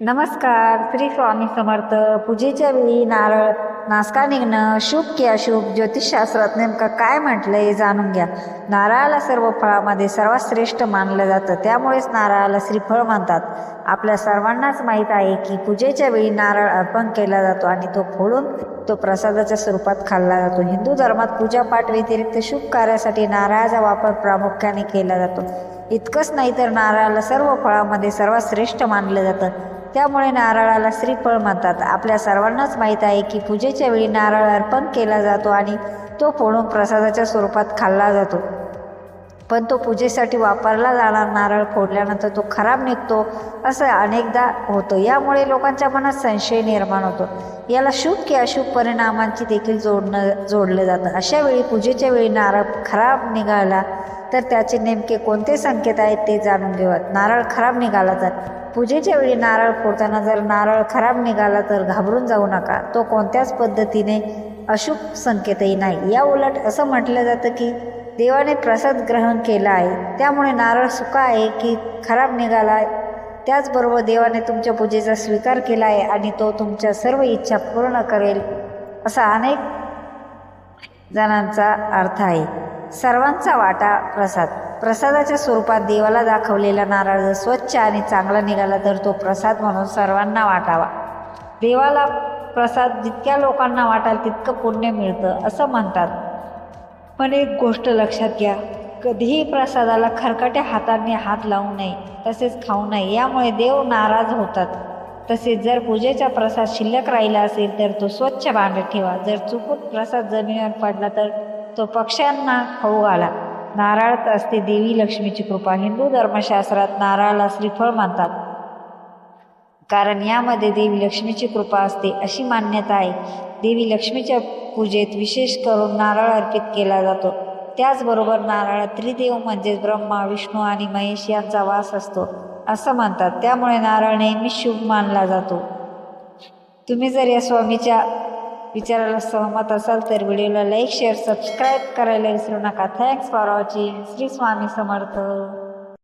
नमस्कार श्री स्वामी समर्थ. पूजेच्या वेळी नारळ नासका निघणं शुभ की अशुभ ज्योतिषशास्त्रात नेमकं काय म्हटलं हे जाणून घ्या. नारळाला सर्व फळामध्ये सर्वात श्रेष्ठ मानलं जातं त्यामुळेच नारळाला श्रीफळ म्हणतात. आपल्या सर्वांनाच माहीत आहे की पूजेच्या वेळी नारळ अर्पण केला जातो आणि तो फोडून तो प्रसादाच्या स्वरूपात खाल्ला जातो. हिंदू धर्मात पूजापाठ व्यतिरिक्त शुभ कार्यासाठी नारळाचा वापर प्रामुख्याने केला जातो. इतकंच नाही तर नारळाला सर्व फळामध्ये सर्वात श्रेष्ठ मानलं जातं. त्यामुळे नारळाला श्रीफळ म्हणतात. आपल्या सर्वांनाच माहीत आहे की पूजेच्या वेळी नारळ अर्पण केला जातो आणि तो फोडून प्रसादाच्या स्वरूपात खाल्ला जातो. पण तो पूजेसाठी वापरला जाणार नारळ फोडल्यानंतर तो खराब निघतो असं अनेकदा होतं. यामुळे लोकांच्या मनात संशय निर्माण होतो. याला शुभ की अशुभ परिणामांची देखील जोडणं जोडलं जातं. अशा वेळी पूजेच्या वेळी नारळ खराब निघाला तर त्याचे नेमके कोणते संकेत आहेत ते जाणून घेऊयात. नारळ खराब निघाला तर पूजेच्या वेळी नारळ फोडताना जर नारळ खराब निघाला तर घाबरून जाऊ नका. तो कोणत्याच पद्धतीने अशुभ संकेतही नाही. या उलट असं म्हटलं जातं की देवाने प्रसाद ग्रहण केला आहे. त्यामुळे नारळ सुका आहे की खराब निघाला आहे. त्याचबरोबर देवाने तुमच्या पूजेचा स्वीकार केला आहे आणि तो तुमच्या सर्व इच्छा पूर्ण करेल असा अनेक जणांचा अर्थ आहे. सर्वांचा वाटा प्रसाद. प्रसादाच्या स्वरूपात देवाला दाखवलेला नारळ जर स्वच्छ आणि चांगला निघाला तर तो प्रसाद म्हणून सर्वांना वाटावा. देवाला प्रसाद जितक्या लोकांना वाटाल तितकं पुण्य मिळतं असं म्हणतात. पण एक गोष्ट लक्षात घ्या कधीही प्रसादाला खरकट्या हातांनी हात लावू नये तसेच खाऊ नये यामुळे देव नाराज होतात. तसेच जर पूजेचा प्रसाद शिल्लक राहिला असेल तर तो स्वच्छ भांड्यात ठेवा. जर चुकून प्रसाद जमिनीवर पडला तर तो पक्ष्यांना खाऊ घाला. नारळात असते देवी लक्ष्मीची कृपा. हिंदू धर्मशास्त्रात नारळाला श्रीफळ मानतात कारण यामध्ये देवी लक्ष्मीची कृपा असते अशी मान्यता आहे. देवी लक्ष्मीच्या पूजेत विशेष करून नारळ अर्पित केला जातो. त्याचबरोबर नारळात त्रिदेव म्हणजेच ब्रह्मा विष्णू आणि महेश यांचा वास असतो असं म्हणतात त्यामुळे नारळ नेहमी शुभ मानला जातो. तुम्ही जर या स्वामीच्या विचाराला सहमत असाल तर व्हिडिओला लाईक शेअर सबस्क्राईब करायला विसरू नका. Thanks for watching Shri Swami Samarth.